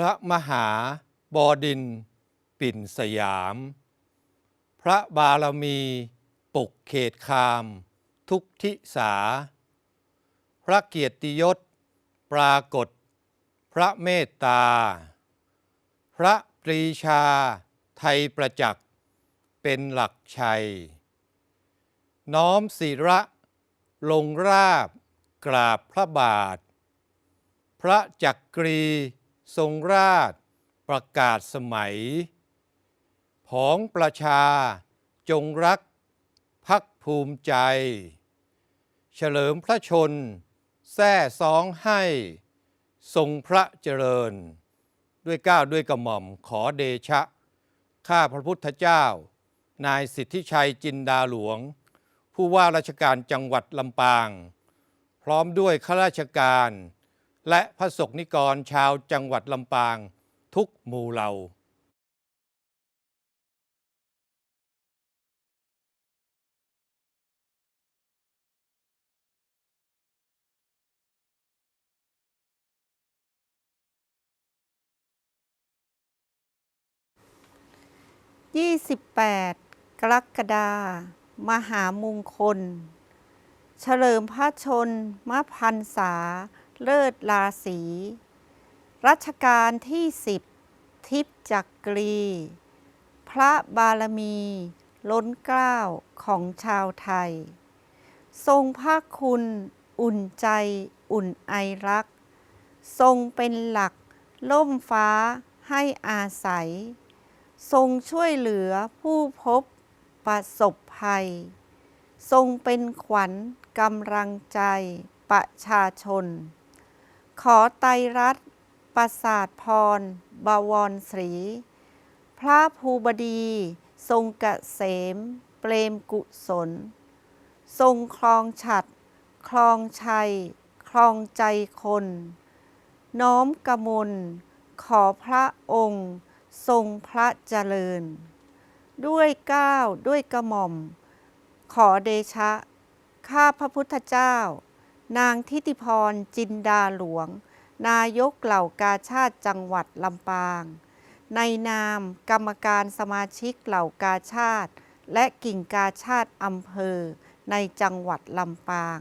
ระมหาบอดินทร์ปิ่นสยาม พระบารมีปกเขตคาม ทุกทิสา พระเกียรติยศ ปรากฏ พระเมตตา พระปรีชา ไทยประจักษ์ เป็นหลักชัย น้อมศิระลงราบกราบพระบาท พระจักรี ทรงราชประกาศสมัย ผองประชาจงรักพักภูมิใจ เฉลิมพระชน แท้ซองให้ ทรงพระเจริญ ด้วยก้าวด้วยกระหม่อมขอเดชะ ข้าพระพุทธเจ้า นายสิทธิชัยจินดาหลวง ผู้ว่าราชการจังหวัดลำปาง พร้อมด้วยข้าราชการ และพระสงฆ์นิกรชาวจังหวัดลำปาง ทุกหมู่เหล่า28 กรกฎามหามงคล เฉลิมพระชนมพันษา เลิศราศีรัชกาลที่สิบทิพจักรี พระบารมี ล้นเกล้าของชาวไทย ทรงพระคุณอุ่นใจอุ่นไอรัก ทรงเป็นหลักล่มฟ้าให้อาศัย ทรงช่วยเหลือผู้พบประสบภัย ทรงเป็นขวัญกำลังใจประชาชน ขอไตรรัตน์ประสาทพร บวรศรี พระภูบดี ทรงกเกษม เปรมกุศล ทรงคลองฉัด คลองชัย คลองใจคน น้อมกมล ขอพระองค์ ทรงพระเจริญ ด้วยก้าวด้วยกระหม่อม ขอเดชะ ข้าพระพุทธเจ้า นางทิติพรจินดาหลวง นายกเหล่ากาชาติจังหวัดลำปาง ในนามกรรมการสมาชิกเหล่ากาชาติ และกิ่งกาชาติอำเภอในจังหวัดลำปาง